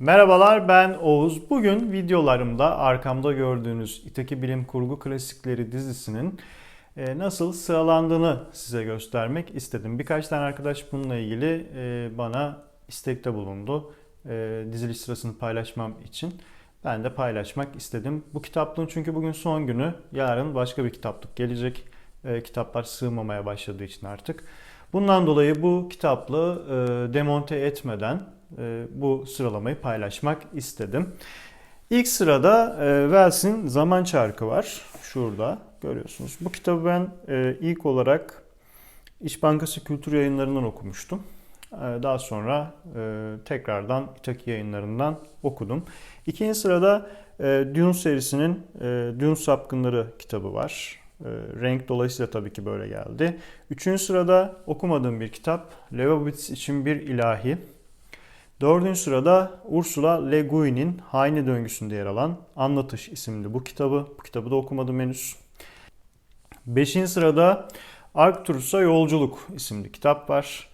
Merhabalar ben Oğuz. Bugün videolarımda arkamda gördüğünüz İtaki Bilim Kurgu Klasikleri dizisinin e, nasıl sıralandığını size göstermek istedim. Birkaç tane arkadaş bununla ilgili e, bana istekte bulundu. E, Diziliş sırasını paylaşmam için. Ben de paylaşmak istedim. Bu kitaplığın çünkü bugün son günü. Yarın başka bir kitaplık gelecek. Kitaplar sığmamaya başladığı için artık. Bundan dolayı bu kitaplığı demonte etmeden bu sıralamayı paylaşmak istedim. İlk sırada e, Wells'in Zaman Çarkı var. Şurada görüyorsunuz. Bu kitabı ben e, ilk olarak İş Bankası Kültür Yayınları'ndan okumuştum. E, Daha sonra e, tekrardan İtaki yayınlarından okudum. İkinci sırada e, Dune serisinin e, Dune Sapkınları kitabı var. E, Renk dolayısıyla tabii ki böyle geldi. Üçüncü sırada okumadığım bir kitap Leibovitz için bir ilahi. Dördüncü sırada Ursula Le Guin'in Haini Döngüsü'nde yer alan Anlatış isimli bu kitabı. Bu kitabı da okumadım henüz. Beşinci sırada Arcturus'a Yolculuk isimli kitap var.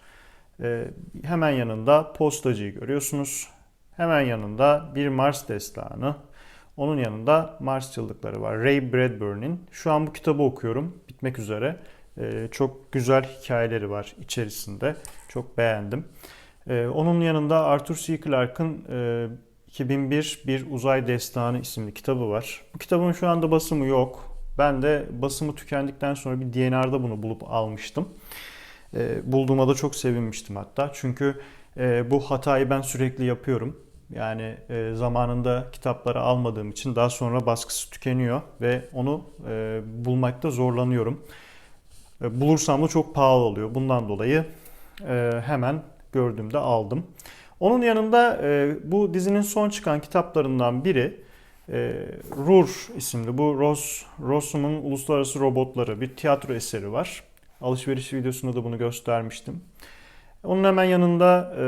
Ee, hemen yanında Postacı'yı görüyorsunuz. Hemen yanında bir Mars destanı. Onun yanında Mars çıldıkları var. Ray Bradbury'nin. Şu an bu kitabı okuyorum. Bitmek üzere. Ee, çok güzel hikayeleri var içerisinde. Çok beğendim. Ee, onun yanında Arthur C. Clarke'ın e, 2001 Bir Uzay Destanı isimli kitabı var. Bu kitabın şu anda basımı yok. Ben de basımı tükendikten sonra bir DNR'da bunu bulup almıştım. E, bulduğuma da çok sevinmiştim hatta. Çünkü e, bu hatayı ben sürekli yapıyorum. Yani e, zamanında kitapları almadığım için daha sonra baskısı tükeniyor ve onu e, bulmakta zorlanıyorum. E, bulursam da çok pahalı oluyor. Bundan dolayı e, hemen gördüğümde aldım. Onun yanında e, bu dizinin son çıkan kitaplarından biri e, Rur isimli bu Ross, Rossum'un Uluslararası Robotları bir tiyatro eseri var. Alışveriş videosunda da bunu göstermiştim. Onun hemen yanında e,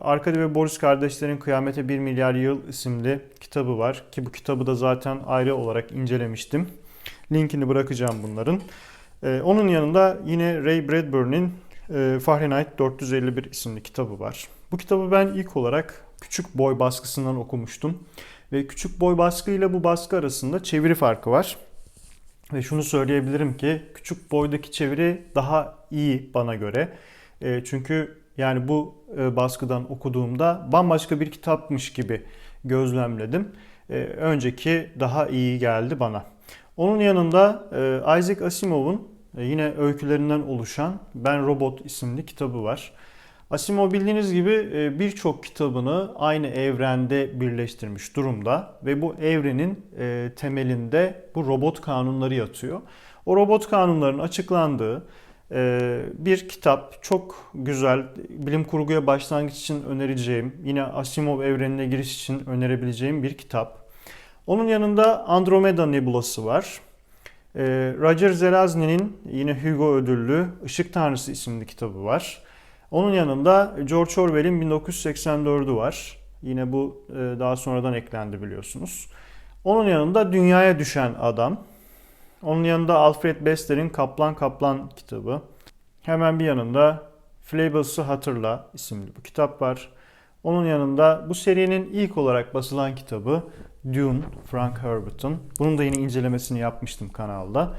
Arkady ve Boris kardeşlerin Kıyamete 1 Milyar Yıl isimli kitabı var. Ki bu kitabı da zaten ayrı olarak incelemiştim. Linkini bırakacağım bunların. E, onun yanında yine Ray Bradbury'nin Fahrenheit 451 isimli kitabı var. Bu kitabı ben ilk olarak küçük boy baskısından okumuştum. Ve küçük boy baskıyla bu baskı arasında çeviri farkı var. Ve şunu söyleyebilirim ki küçük boydaki çeviri daha iyi bana göre. E, çünkü yani bu e, baskıdan okuduğumda bambaşka bir kitapmış gibi gözlemledim. E, önceki daha iyi geldi bana. Onun yanında e, Isaac Asimov'un yine öykülerinden oluşan Ben Robot isimli kitabı var. Asimov bildiğiniz gibi e, birçok kitabını aynı evrende birleştirmiş durumda ve bu evrenin e, temelinde bu robot kanunları yatıyor. O robot kanunların açıklandığı e, bir kitap çok güzel bilim kurguya başlangıç için önereceğim yine Asimov evrenine giriş için önerebileceğim bir kitap. Onun yanında Andromeda Nebulası var. Roger Zelazny'nin yine Hugo ödüllü Işık Tanrısı isimli kitabı var. Onun yanında George Orwell'in 1984'ü var. Yine bu daha sonradan eklendi biliyorsunuz. Onun yanında Dünyaya Düşen Adam. Onun yanında Alfred Bestler'in Kaplan Kaplan kitabı. Hemen bir yanında Flables'ı Hatırla isimli bu kitap var. Onun yanında bu serinin ilk olarak basılan kitabı Dune, Frank Herbert'ın. Bunun da yine incelemesini yapmıştım kanalda.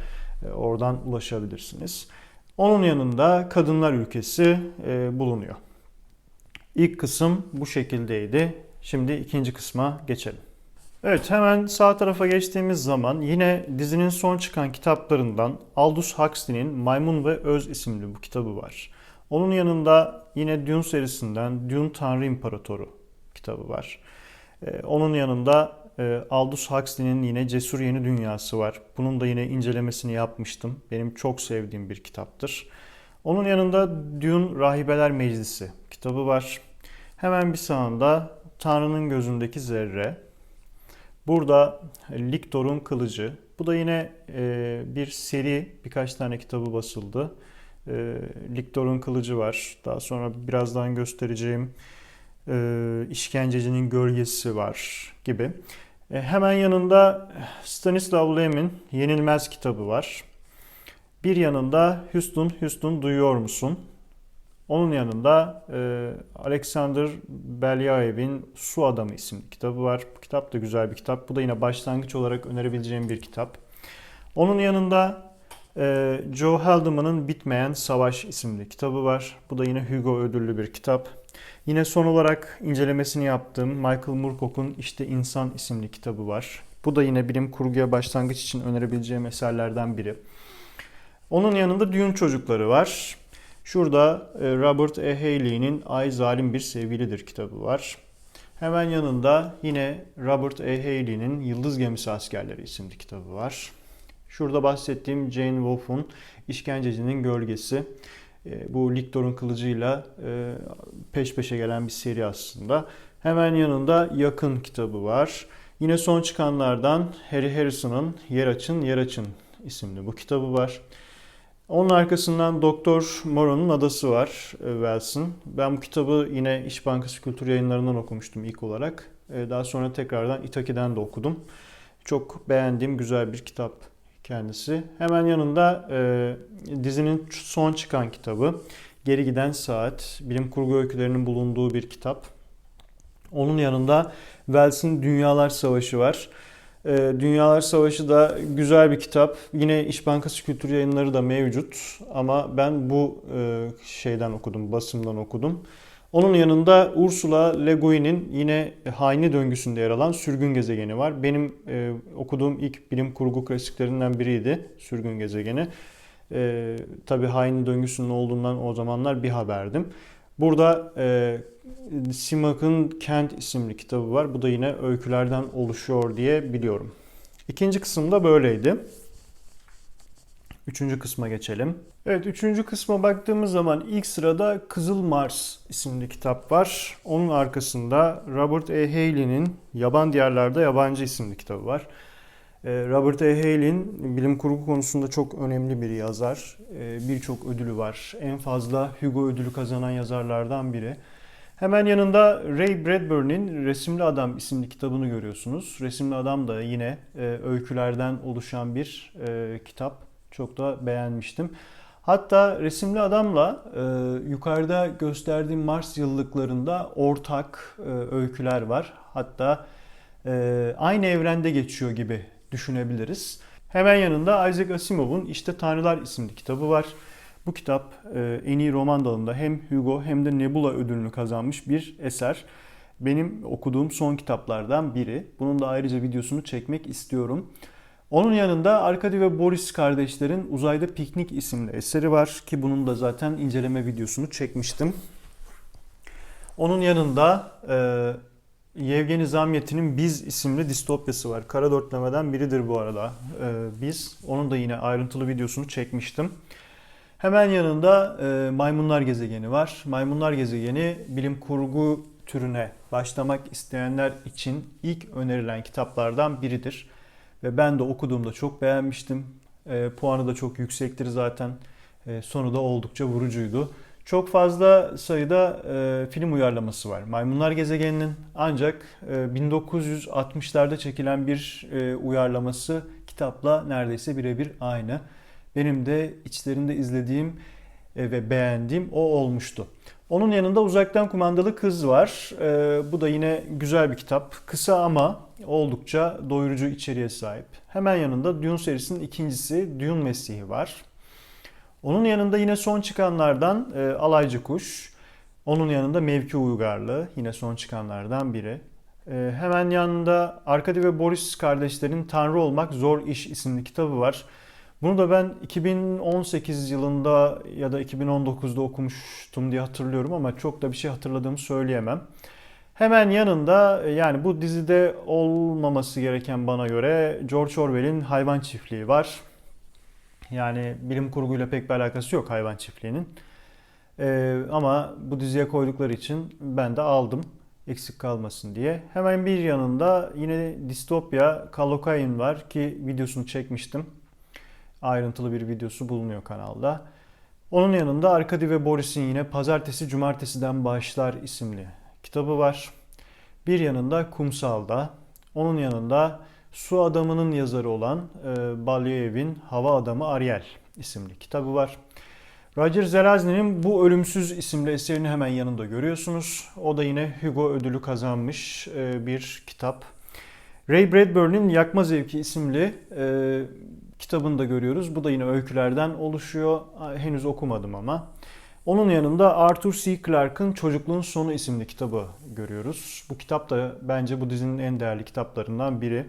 Oradan ulaşabilirsiniz. Onun yanında Kadınlar Ülkesi e, bulunuyor. İlk kısım bu şekildeydi. Şimdi ikinci kısma geçelim. Evet hemen sağ tarafa geçtiğimiz zaman yine dizinin son çıkan kitaplarından Aldous Huxley'nin Maymun ve Öz isimli bu kitabı var. Onun yanında yine Dune serisinden Dune Tanrı İmparatoru kitabı var. Ee, onun yanında e, Aldous Huxley'nin yine Cesur Yeni Dünyası var. Bunun da yine incelemesini yapmıştım. Benim çok sevdiğim bir kitaptır. Onun yanında Dune Rahibeler Meclisi kitabı var. Hemen bir sağında Tanrı'nın gözündeki zerre. Burada Liktor'un kılıcı. Bu da yine e, bir seri birkaç tane kitabı basıldı. E, Liktor'un kılıcı var. Daha sonra birazdan göstereceğim e, işkencecinin gölgesi var gibi. E, hemen yanında Stanislav Lem'in Yenilmez kitabı var. Bir yanında Houston, Houston duyuyor musun? Onun yanında e, Alexander Belyaev'in Su Adamı isimli kitabı var. Bu kitap da güzel bir kitap. Bu da yine başlangıç olarak önerebileceğim bir kitap. Onun yanında e, Joe Haldeman'ın Bitmeyen Savaş isimli kitabı var. Bu da yine Hugo ödüllü bir kitap. Yine son olarak incelemesini yaptığım Michael Moorcock'un İşte İnsan isimli kitabı var. Bu da yine bilim kurguya başlangıç için önerebileceğim eserlerden biri. Onun yanında Dune Çocukları var. Şurada e, Robert E. Halley'nin Ay Zalim Bir Sevgilidir kitabı var. Hemen yanında yine Robert E. Halley'nin Yıldız Gemisi Askerleri isimli kitabı var. Şurada bahsettiğim Jane Wolfe'un İşkencecinin Gölgesi. E, bu Liktor'un kılıcıyla e, peş peşe gelen bir seri aslında. Hemen yanında Yakın kitabı var. Yine son çıkanlardan Harry Harrison'ın Yer Açın Yer Açın isimli bu kitabı var. Onun arkasından Doktor Moreau'nun Adası var e, Wells'ın. Ben bu kitabı yine İş Bankası Kültür Yayınları'ndan okumuştum ilk olarak. Daha sonra tekrardan Itaki'den de okudum. Çok beğendiğim güzel bir kitap kendisi. Hemen yanında e, dizinin son çıkan kitabı Geri Giden Saat, bilim kurgu öykülerinin bulunduğu bir kitap. Onun yanında Wells'in Dünyalar Savaşı var. E, Dünyalar Savaşı da güzel bir kitap. Yine İş Bankası Kültür Yayınları da mevcut ama ben bu e, şeyden okudum, basımdan okudum. Onun yanında Ursula Le Guin'in yine Haini döngüsünde yer alan Sürgün Gezegeni var. Benim e, okuduğum ilk bilim kurgu klasiklerinden biriydi Sürgün Gezegeni. E, tabii Haini döngüsünün olduğundan o zamanlar bir haberdim. Burada e, Simak'ın Kent isimli kitabı var. Bu da yine öykülerden oluşuyor diye biliyorum. İkinci kısımda böyleydi. Üçüncü kısma geçelim. Evet üçüncü kısma baktığımız zaman ilk sırada Kızıl Mars isimli kitap var. Onun arkasında Robert E. Halley'nin Yaban Diyarlarda Yabancı isimli kitabı var. Ee, Robert E. Halley'in bilim kurgu konusunda çok önemli bir yazar. Ee, birçok ödülü var. En fazla Hugo ödülü kazanan yazarlardan biri. Hemen yanında Ray Bradbury'nin Resimli Adam isimli kitabını görüyorsunuz. Resimli Adam da yine e, öykülerden oluşan bir e, kitap. Çok da beğenmiştim. Hatta resimli adamla e, yukarıda gösterdiğim Mars yıllıklarında ortak e, öyküler var. Hatta e, aynı evrende geçiyor gibi düşünebiliriz. Hemen yanında Isaac Asimov'un İşte Tanrılar isimli kitabı var. Bu kitap e, en iyi roman dalında hem Hugo hem de Nebula ödülünü kazanmış bir eser. Benim okuduğum son kitaplardan biri. Bunun da ayrıca videosunu çekmek istiyorum. Onun yanında Arkady ve Boris kardeşlerin Uzayda Piknik isimli eseri var ki bunun da zaten inceleme videosunu çekmiştim. Onun yanında e, Yevgeni Zamyatin'in Biz isimli distopyası var. Kara dörtlemeden biridir bu arada. E, Biz. Onun da yine ayrıntılı videosunu çekmiştim. Hemen yanında e, Maymunlar Gezegeni var. Maymunlar Gezegeni bilim kurgu türüne başlamak isteyenler için ilk önerilen kitaplardan biridir. Ve ben de okuduğumda çok beğenmiştim. E, puanı da çok yüksektir zaten. E, sonu da oldukça vurucuydu. Çok fazla sayıda e, film uyarlaması var. Maymunlar Gezegeni'nin ancak e, 1960'larda çekilen bir e, uyarlaması kitapla neredeyse birebir aynı. Benim de içlerinde izlediğim e, ve beğendiğim o olmuştu. Onun yanında uzaktan kumandalı kız var. E, bu da yine güzel bir kitap. Kısa ama oldukça doyurucu içeriğe sahip. Hemen yanında Dune serisinin ikincisi Dune Mesih'i var. Onun yanında yine son çıkanlardan e, Alaycı Kuş. Onun yanında Mevki Uygarlığı yine son çıkanlardan biri. E, hemen yanında Arkady ve Boris kardeşlerin Tanrı Olmak Zor İş isimli kitabı var. Bunu da ben 2018 yılında ya da 2019'da okumuştum diye hatırlıyorum ama çok da bir şey hatırladığımı söyleyemem. Hemen yanında yani bu dizide olmaması gereken bana göre George Orwell'in Hayvan Çiftliği var. Yani bilim kurguyla pek bir alakası yok hayvan çiftliğinin. Ee, ama bu diziye koydukları için ben de aldım eksik kalmasın diye. Hemen bir yanında yine distopya Kalokain var ki videosunu çekmiştim ayrıntılı bir videosu bulunuyor kanalda. Onun yanında Arkady ve Boris'in yine Pazartesi Cumartesi'den Başlar isimli kitabı var. Bir yanında Kumsal'da, onun yanında Su Adamı'nın yazarı olan e, Balyayev'in Hava Adamı Ariel isimli kitabı var. Roger Zelazny'nin Bu Ölümsüz isimli eserini hemen yanında görüyorsunuz. O da yine Hugo ödülü kazanmış e, bir kitap. Ray Bradbury'nin Yakma Zevki isimli e, kitabını da görüyoruz. Bu da yine öykülerden oluşuyor. Henüz okumadım ama. Onun yanında Arthur C. Clarke'ın Çocukluğun Sonu isimli kitabı görüyoruz. Bu kitap da bence bu dizinin en değerli kitaplarından biri.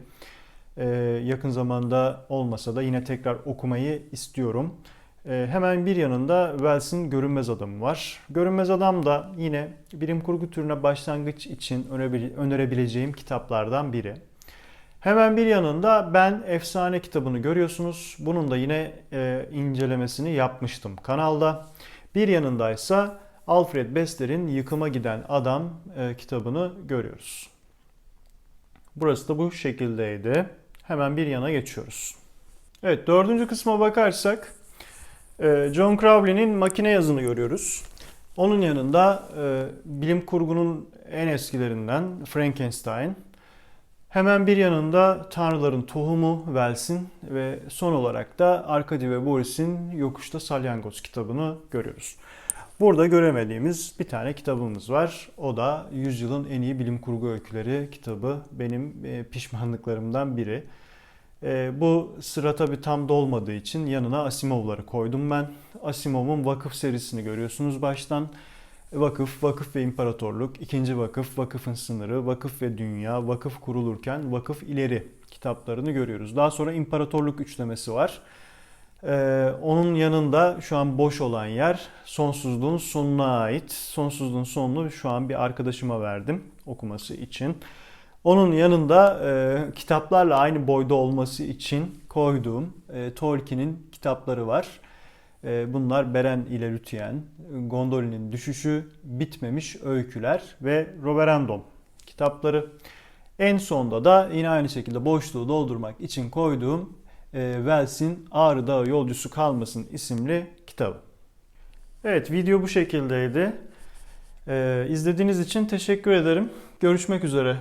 Ee, yakın zamanda olmasa da yine tekrar okumayı istiyorum. Ee, hemen bir yanında Wells'in Görünmez Adamı var. Görünmez Adam da yine bilim kurgu türüne başlangıç için önerebileceğim kitaplardan biri. Hemen bir yanında Ben Efsane kitabını görüyorsunuz. Bunun da yine e, incelemesini yapmıştım kanalda. Bir yanındaysa Alfred Bester'in Yıkıma Giden Adam e, kitabını görüyoruz. Burası da bu şekildeydi. Hemen bir yana geçiyoruz. Evet dördüncü kısma bakarsak e, John Crowley'nin Makine Yazını görüyoruz. Onun yanında e, bilim kurgunun en eskilerinden Frankenstein. Hemen bir yanında Tanrıların Tohumu Wells'in ve son olarak da Arkady ve Boris'in Yokuşta Salyangoz kitabını görüyoruz. Burada göremediğimiz bir tane kitabımız var. O da Yüzyılın En İyi Bilim Kurgu Öyküleri kitabı. Benim e, pişmanlıklarımdan biri. E, bu sıra tabi tam dolmadığı için yanına Asimov'ları koydum ben. Asimov'un Vakıf serisini görüyorsunuz baştan. Vakıf, vakıf ve imparatorluk, ikinci vakıf, vakıfın sınırı, vakıf ve dünya, vakıf kurulurken vakıf ileri kitaplarını görüyoruz. Daha sonra imparatorluk üçlemesi var. Ee, onun yanında şu an boş olan yer sonsuzluğun sonuna ait. Sonsuzluğun sonunu şu an bir arkadaşıma verdim okuması için. Onun yanında e, kitaplarla aynı boyda olması için koyduğum e, Tolkien'in kitapları var. E, bunlar Beren ile Lütyen, Gondolin'in Düşüşü, Bitmemiş Öyküler ve Roverandom kitapları. En sonda da yine aynı şekilde boşluğu doldurmak için koyduğum e, Wells'in Ağrı Dağı Yolcusu Kalmasın isimli kitabı. Evet video bu şekildeydi. Ee, izlediğiniz için teşekkür ederim. Görüşmek üzere.